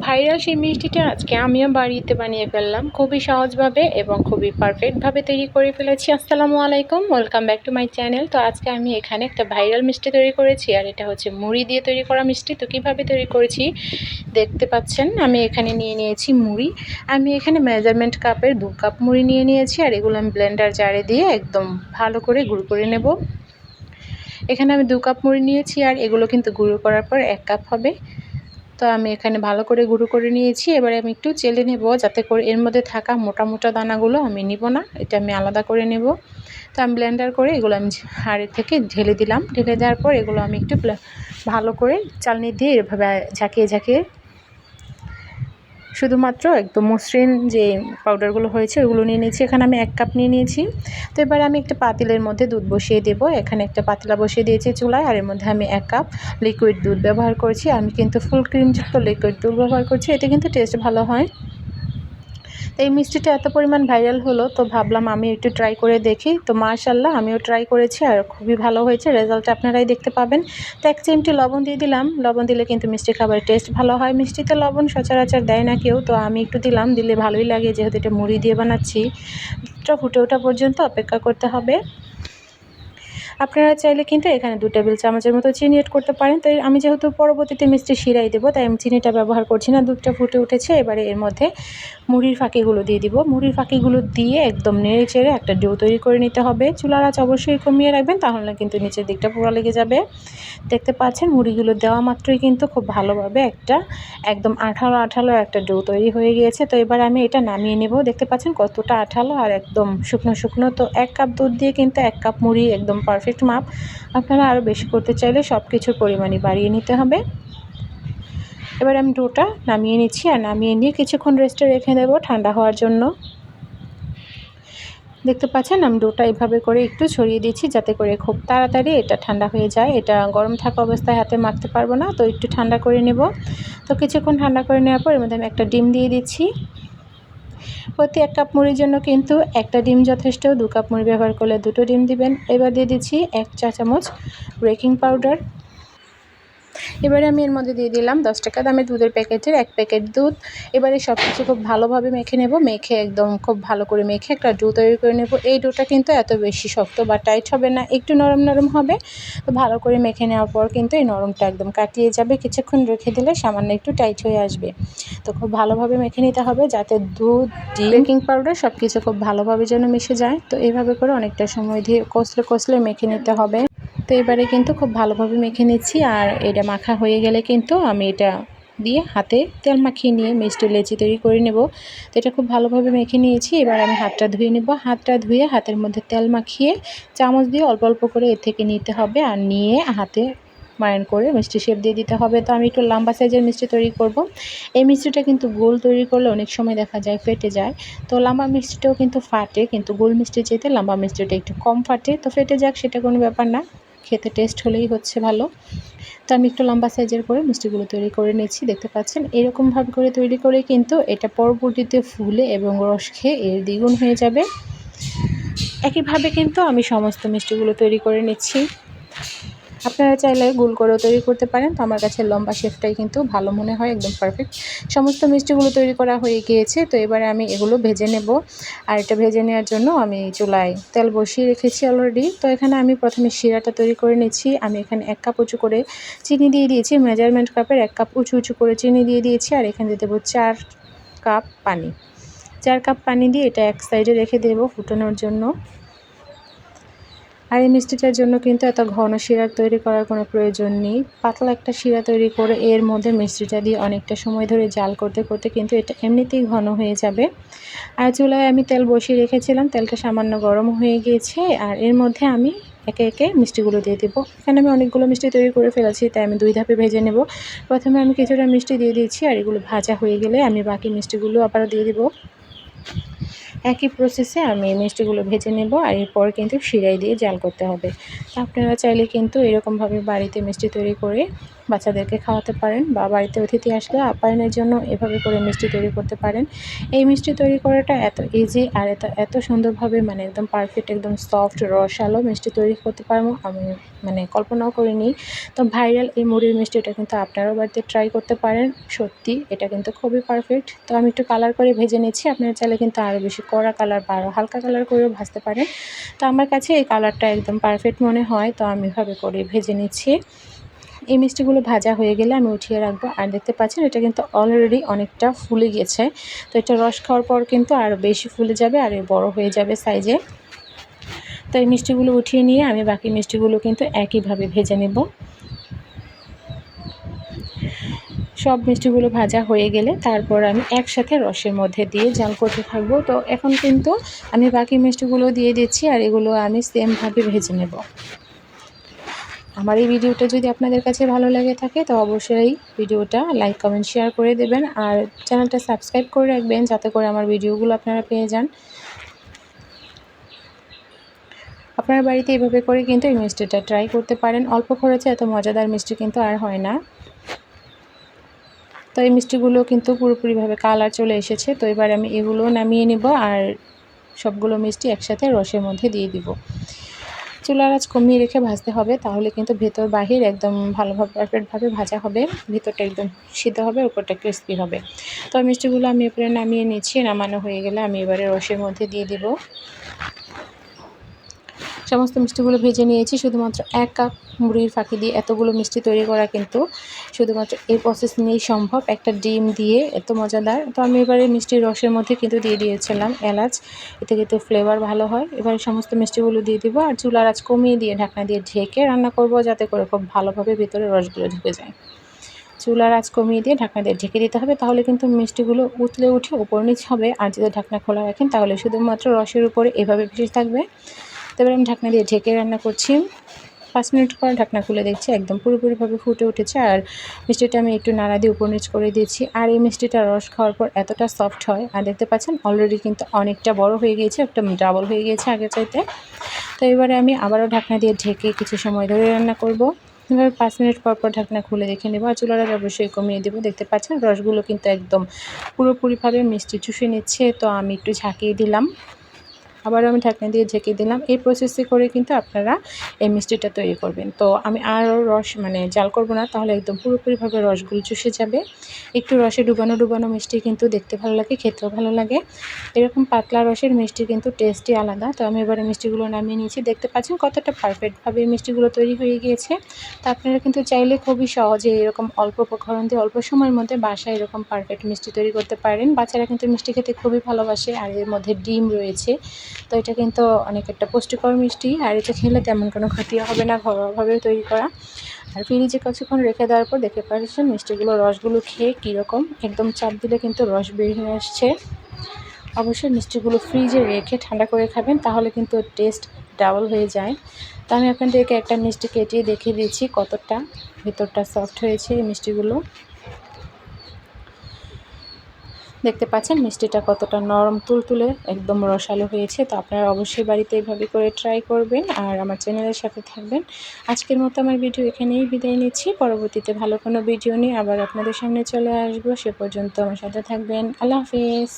Viral সেই মিষ্টিটা আজকে আমিও বাড়িতে বানিয়ে ফেললাম। খুবই সহজভাবে এবং খুবই পারফেক্টভাবে তৈরি করে ফেলেছি। আসসালামু আলাইকুম welcome back to my channel তো আজকে আমি এখানে একটা ভাইরাল মিষ্টি তৈরি করেছি আর এটা হচ্ছে মুড়ি দিয়ে তৈরি করা মিষ্টি। তো কীভাবে তৈরি করেছি দেখতে পাচ্ছেন, আমি এখানে নিয়ে নিয়েছি মুড়ি। আমি এখানে মেজারমেন্ট কাপের দু কাপ মুড়ি নিয়ে নিয়েছি আর এগুলো আমি ব্লেন্ডার জারে দিয়ে একদম ভালো করে গুঁড়ো করে নেব। এখানে আমি দু কাপ মুড়ি নিয়েছি আর এগুলো কিন্তু গুঁড়ো করার পর এক কাপ হবে। তো আমি এখানে ভালো করে গুঁড়ো করে নিয়েছি। এবারে আমি একটু চেলে নেব যাতে করে এর মধ্যে থাকা মোটা মোটা দানাগুলো আমি নিব না, এটা আমি আলাদা করে নেব। তো আমি ব্ল্যান্ডার করে এগুলো আমি হাড়ের থেকে ঢেলে দিলাম। ঢেলে দেওয়ার পর এগুলো আমি একটু ভালো করে চালনি দিয়ে এভাবে ঝাঁকিয়ে ঝাঁকিয়ে শুধুমাত্র একদম মসৃণ যে পাউডারগুলো হয়েছে ওগুলো নিয়ে নিয়েছি। এখানে আমি এক কাপ নিয়ে নিয়েছি। তো এবারে আমি একটা পাতিলের মধ্যে দুধ বসিয়ে দেব। এখানে একটা পাতিলা বসিয়ে দিয়েছি চুলায়, আর এর মধ্যে আমি এক কাপ লিকুইড দুধ ব্যবহার করছি। আমি কিন্তু ফুল ক্রিমযুক্ত লিকুইড দুধ ব্যবহার করছি। এতে কিন্তু টেস্ট ভালো হয়। এই মিষ্টিটা এত পরিমাণ ভাইরাল হলো, তো ভাবলাম আমি একটু ট্রাই করে দেখি। তো মাশাল্লাহ আমিও ট্রাই করেছি আর খুবই ভালো হয়েছে রেজাল্ট আপনারাই দেখতে পাবেন। তো এক চিমটি লবণ দিয়ে দিলাম। লবণ দিলে কিন্তু মিষ্টি খাবারের টেস্ট ভালো হয়। মিষ্টিতে লবণ সচরাচর দেয় না কেউ, তো আমি একটু দিলাম। দিলে ভালোই লাগে, যেহেতু এটা মুড়ি দিয়ে বানাচ্ছি। ফুটে ওঠা পর্যন্ত অপেক্ষা করতে হবে। আপনারা চাইলে কিন্তু এখানে দু টেবিল চামচের মতো চিনি এড করতে পারেন। তো আমি যেহেতু পরবর্তীতে মিষ্টি শিরাই দেবো, তাই আমি চিনিটা ব্যবহার করছি না। দুধটা ফুটে উঠেছে, এবারে এর মধ্যে মুড়ির ফাঁকিগুলো দিয়ে দিব। মুড়ির ফাঁকিগুলো দিয়ে একদম নেড়ে চেড়ে একটা ডো তৈরি করে নিতে হবে। চুলার আঁচ অবশ্যই কমিয়ে রাখবেন, তাহলে কিন্তু নিচের দিকটা পুরো লেগে যাবে। দেখতে পাচ্ছেন, মুড়িগুলো দেওয়া মাত্রই কিন্তু খুব ভালোভাবে একটা একদম আঠালো আঠালো একটা ডো তৈরি হয়ে গিয়েছে। তো এবার আমি এটা নামিয়ে নেব। দেখতে পাচ্ছেন কতটা আঠালো আর একদম শুকনো শুকনো। তো এক কাপ দুধ দিয়ে কিন্তু এক কাপ মুড়ি একদম পারফেক্ট মাপ আপনারা আরও বেশি করতে চাইলে সব কিছুর পরিমাণই বাড়িয়ে নিতে হবে। এবার আমি ডোটা নামিয়ে নিচ্ছি আর নামিয়ে নিয়ে কিছুক্ষণ রেস্টে রেখে দেবো ঠান্ডা হওয়ার জন্য। দেখতে পাচ্ছেন আমি ডোটা এভাবে করে একটু ছড়িয়ে দিচ্ছি যাতে করে খুব তাড়াতাড়ি এটা ঠান্ডা হয়ে যায়। এটা গরম থাকা অবস্থায় হাতে মাখতে পারব না, তো একটু ঠান্ডা করে নেব। তো কিছুক্ষণ ঠান্ডা করে নেওয়ার পর এর মধ্যে আমি একটা ডিম দিয়ে দিচ্ছি। প্রতি এক কাপ মুড়ির জন্য কিন্তু একটা ডিম যথেষ্ট, দু কাপ মুড়ি ব্যবহার করলে দুটো ডিম দিবেন। এবার দিয়ে দিচ্ছি এক চা চামচ বেকিং পাউডার। এবারে আমি এর মধ্যে দিয়ে দিলাম দশ টাকা দামের দুধের প্যাকেটের এক প্যাকেট দুধ। এবারে সব কিছু খুব ভালোভাবে মেখে নেব, মেখে একদম খুব ভালো করে মেখে একটা ডো তৈরি করে নেব। এই ডোটা কিন্তু এত বেশি শক্ত বা টাইট হবে না, একটু নরম নরম হবে। তো ভালো করে মেখে নেওয়ার পর কিন্তু এই নরমটা একদম কাটিয়ে যাবে। কিছুক্ষণ রেখে দিলে সামান্য একটু টাইট হয়ে আসবে। তো খুব ভালোভাবে মেখে নিতে হবে যাতে দুধ বেকিং পাউডার সব কিছু খুব ভালোভাবে যেন মিশে যায়। তো এইভাবে করে অনেকটা সময় দিয়ে কষলে কষলে মেখে নিতে হবে। তো এবারে কিন্তু খুব ভালোভাবে মেখে নিচ্ছি। আর এটা মাখা হয়ে গেলে কিন্তু আমি এটা দিয়ে হাতে তেল মাখিয়ে নিয়ে মিষ্টি লেচি তৈরি করে নেব। তো এটা খুব ভালোভাবে মেখে নিয়েছি। এবার আমি হাতটা ধুয়ে নেব। হাতটা ধুয়ে হাতের মধ্যে তেল মাখিয়ে চামচ দিয়ে অল্প অল্প করে এর থেকে নিতে হবে। আর নিয়ে হাতে মায়ন করে মিষ্টি শেপ দিয়ে দিতে হবে। তো আমি একটু লম্বা সাইজের মিষ্টি তৈরি করব। এই মিষ্টিটা কিন্তু গোল তৈরি করলে অনেক সময় দেখা যায় ফেটে যায়। তো লম্বা মিষ্টিটাও কিন্তু ফাটে। কিন্তু গোল মিষ্টি চেয়েতে লম্বা মিষ্টিটা একটু কম ফাটে। তো ফেটে যাক, সেটা কোনো ব্যাপার না। খেতে টেস্ট হলেই হচ্ছে ভালো। তো আমি একটু লম্বা সাইজের করে মিষ্টিগুলো তৈরি করে নিয়েছি, দেখতে পাচ্ছেন? এরকমভাবে করে তৈরি করে কিন্তু এটা পরবর্তীতে ফুলে এবং রস খেয়ে এর দ্বিগুণ হয়ে যাবে। একইভাবে কিন্তু আমি সমস্ত মিষ্টিগুলো তৈরি করে নিচ্ছি। আপনারা চাইলে গোল করেও তৈরি করতে পারেন। তো আমার কাছে লম্বা শেফটাই কিন্তু ভালো মনে হয়, একদম পারফেক্ট সমস্ত মিষ্টিগুলো তৈরি করা হয়ে গিয়েছে। তো এবারে আমি এগুলো ভেজে নেব। আর এটা ভেজে নেওয়ার জন্য আমি চুলায় তেল বসিয়ে রেখেছি অলরেডি তো এখানে আমি প্রথমে শিরাটা তৈরি করে নিচ্ছি। আমি এখানে এক কাপ উঁচু করে চিনি দিয়ে দিয়েছি। মেজারমেন্ট কাপের এক কাপ উঁচু উঁচু করে চিনি দিয়ে দিয়েছি। আর এখানে দিয়ে দেবো চার কাপ পানি। চার কাপ পানি দিয়ে এটা এক সাইডে রেখে দেবো ফুটানোর জন্য। আর এই মিষ্টিটার জন্য কিন্তু এত ঘন শিরা তৈরি করার কোনো প্রয়োজন নেই। পাতলা একটা শিরা তৈরি করে এর মধ্যে মিষ্টিটা দিয়ে অনেকটা সময় ধরে জাল করতে করতে কিন্তু এটা এমনিতেই ঘন হয়ে যাবে। আর চুলায় আমি তেল বসিয়ে রেখেছিলাম, তেলটা সামান্য গরম হয়ে গিয়েছে আর এর মধ্যে আমি একে একে মিষ্টিগুলো দিয়ে দেবো। এখানে আমি অনেকগুলো মিষ্টি তৈরি করে ফেলেছি, তাই আমি দুই ধাপে ভেজে নেব। প্রথমে আমি কিছুটা মিষ্টি দিয়ে দিয়েছি আর এগুলো ভাজা হয়ে গেলে আমি বাকি মিষ্টিগুলো আবার দিয়ে দেবো। একই প্রসেসে আমি মিষ্টিগুলো ভেজে নেব আর এরপর কিন্তু শিরাই দিয়ে জাল করতে হবে। আপনারা চাইলে কিন্তু এরকমভাবে বাড়িতে মিষ্টি তৈরি করে বাচ্চাদেরকে খাওয়াতে পারেন বা বাড়িতে অতিথি আসলে আপ্যায়নের জন্য এভাবে করে মিষ্টি তৈরি করতে পারেন। এই মিষ্টি তৈরি করাটা এত ইজি আর এত এত সুন্দরভাবে মানে একদম পারফেক্ট একদম সফট রসালো মিষ্টি তৈরি করতে পারব আমি মানে কল্পনাও করিনি। তো ভাইরাল এই মুড়ির মিষ্টিটা কিন্তু আপনারাও বাড়িতে ট্রাই করতে পারেন, সত্যি এটা কিন্তু খুবই পারফেক্ট তো আমি একটু কালার করে ভেজে নিচ্ছি, আপনারা চাইলে কিন্তু আরও বেশি কড়া কালার বা আরও হালকা কালার করেও ভাজতে পারেন। তো আমার কাছে এই কালারটা একদম পারফেক্ট মনে হয়, তো আমি এভাবে করে ভেজে নিচ্ছি। এই মিষ্টিগুলো ভাজা হয়ে গেলে আমি উঠিয়ে রাখব। আর দেখতে পাচ্ছেন, এটা কিন্তু অলরেডি অনেকটা ফুলে গেছে। তো এটা রস খাওয়ার পর কিন্তু আরও বেশি ফুলে যাবে আর বড় হয়ে যাবে সাইজে তো এই মিষ্টিগুলো উঠিয়ে নিয়ে আমি বাকি মিষ্টিগুলো কিন্তু একইভাবে ভেজে নেব। সব মিষ্টিগুলো ভাজা হয়ে গেলে তারপর আমি একসাথে রসের মধ্যে দিয়ে জাল করতে থাকব। তো এখন কিন্তু আমি বাকি মিষ্টিগুলো দিয়ে দিচ্ছি আর এগুলো আমি সেমভাবে ভেজে নেব। আমার এই ভিডিওটা যদি আপনাদের কাছে ভালো লেগে থাকে, তো অবশ্যই ভিডিওটা লাইক, কমেন্ট, শেয়ার করে দেবেন আর চ্যানেলটা সাবস্ক্রাইব করে রাখবেন যাতে করে আমার ভিডিওগুলো আপনারা পেয়ে যান। আপনার বাড়িতে এভাবে করে কিন্তু এই মিষ্টিটা ট্রাই করতে পারেন। অল্প খরচে এত মজাদার মিষ্টি কিন্তু আর হয় না। তো এই মিষ্টিগুলো কিন্তু পুরোপুরিভাবে কালার চলে এসেছে। তো এবার আমি এগুলো নামিয়ে নিব আর সবগুলো মিষ্টি একসাথে রসের মধ্যে দিয়ে দিব। চুলার আঁচ কমিয়ে রেখে ভাজতে হবে, তাহলে কিন্তু ভেতর বাহির একদম ভালোভাবে পারফেক্টভাবে ভাজা হবে, ভেতরটা একদম সিদ্ধ হবে, উপরটা ক্রিস্পি হবে। তো মিষ্টিগুলো আমি ওপরে নামিয়ে নিচ্ছি, নামানো হয়ে গেলে আমি এবারে রসের মধ্যে দিয়ে দিব। সমস্ত মিষ্টিগুলো ভেজে নিয়েছি। শুধুমাত্র এক কাপ মুড়ির ফাঁকি দিয়ে এতগুলো মিষ্টি তৈরি করা কিন্তু শুধুমাত্র এই প্রসেস নিয়েই সম্ভব। একটা ডিম দিয়ে এত মজাদার। তো আমি এবারে মিষ্টির রসের মধ্যে কিন্তু দিয়ে দিয়েছিলাম এলাচ। এতে কিন্তু ফ্লেভার ভালো হয়। এবারে সমস্ত মিষ্টিগুলো দিয়ে দিব আর চুলার আঁচ কমিয়ে দিয়ে ঢাকনা দিয়ে ঢেকে রান্না করব যাতে করে খুব ভালোভাবে ভিতরে রসগুলো ঢুকে যায়। চুলার আঁচ কমিয়ে দিয়ে ঢাকনা দিয়ে ঢেকে দিতে হবে তাহলে কিন্তু মিষ্টিগুলো উতলে উঠে উপর নিচ হবে। আর যদি ঢাকনা খোলা রাখেন তাহলে শুধুমাত্র রসের উপরে এভাবে ভেসে থাকবে। তারপরে আমি ঢাকনা দিয়ে ঢেকে রান্না করছি। পাঁচ মিনিট পর ঢাকনা খুলে দেখছি একদম পুরোপুরিভাবে ফুটে উঠেছে আর মিষ্টিটা আমি একটু নাড়া দিয়ে উপর নিচ করে দিয়েছি। আর এই মিষ্টিটা রস খাওয়ার পর এতটা সফট হয়, আর দেখতে পাচ্ছেন অলরেডি কিন্তু অনেকটা বড় হয়ে গিয়েছে, একটা ডাবল হয়ে গিয়েছে আগের চাইতে। তো এবারে আমি আবারও ঢাকনা দিয়ে ঢেকে কিছু সময় ধরে রান্না করব। এভাবে পাঁচ মিনিট পর পর ঢাকনা খুলে দেখে নেব। আর চুলাটা অবশ্যই কমিয়ে দেবো। দেখতে পাচ্ছেন রসগুলো কিন্তু একদম পুরোপুরিভাবে মিষ্টি চুষে নিচ্ছে, তো আমি একটু ঝাঁকিয়ে দিলাম। আবারও আমি ঢাকনা দিয়ে ঝেঁকে দিলাম। এই প্রসেসে করে কিন্তু আপনারা এই মিষ্টিটা তৈরি করবেন। তো আমি আরও রস মানে জাল করব না, তাহলে একদম পুরোপুরিভাবে রসগুলো চুষে যাবে। একটু রসে ডুবানো ডুবানো মিষ্টি কিন্তু দেখতে ভালো লাগে, খেতেও ভালো লাগে। এরকম পাতলা রসের মিষ্টি কিন্তু টেস্টই আলাদা। তো আমি এবারে মিষ্টিগুলো নামিয়ে নিয়েছি। দেখতে পাচ্ছেন কতটা পারফেক্টভাবে এই মিষ্টিগুলো তৈরি হয়ে গিয়েছে। তো আপনারা কিন্তু চাইলে খুবই সহজে এরকম অল্প উপকরণ দিয়ে অল্প সময়ের মধ্যে বাসায় এরকম পারফেক্ট মিষ্টি তৈরি করতে পারেন। বাচ্চারা কিন্তু মিষ্টি খেতে খুবই ভালোবাসে। আর এর মধ্যে ডিম রয়েছে। তো এটা কিন্তু অনেক একটা পুষ্টিকর মিষ্টি, আর এটা খেলে তেমন কোনো ক্ষতিও হবে না ঘরোয়াভাবে তৈরি করা। আর ফ্রিজে কিছুক্ষণ রেখে দেওয়ার পর দেখতে পাচ্ছেন মিষ্টিগুলো, রসগুলো খেয়ে কীরকম। একদম চাপ দিলে কিন্তু রস বের হয়ে আসছে। অবশ্যই মিষ্টিগুলো ফ্রিজে রেখে ঠান্ডা করে খাবেন, তাহলে কিন্তু টেস্ট ডাবল হয়ে যায়। তো আমি আপনাদেরকে একটা মিষ্টি কেটে দেখিয়ে দিয়েছি কতটা ভেতরটা সফট হয়েছে এই মিষ্টিগুলো। দেখতে পাচ্ছেন, মিষ্টিটা কতটা নরম, তুলতুলে, একদম রসালো হয়েছে। তো আপনারা অবশ্যই বাড়িতে এভাবে করে ট্রাই করবেন আর আমার চ্যানেলের সাথে থাকবেন। আজকের মতো আমার ভিডিও এখানেই বিদায় নিচ্ছি। পরবর্তীতে ভালো কোনো ভিডিও নিয়ে আবার আপনাদের সামনে চলে আসব। সে পর্যন্ত আমার সাথে থাকবেন। আল্লাহ হাফিজ।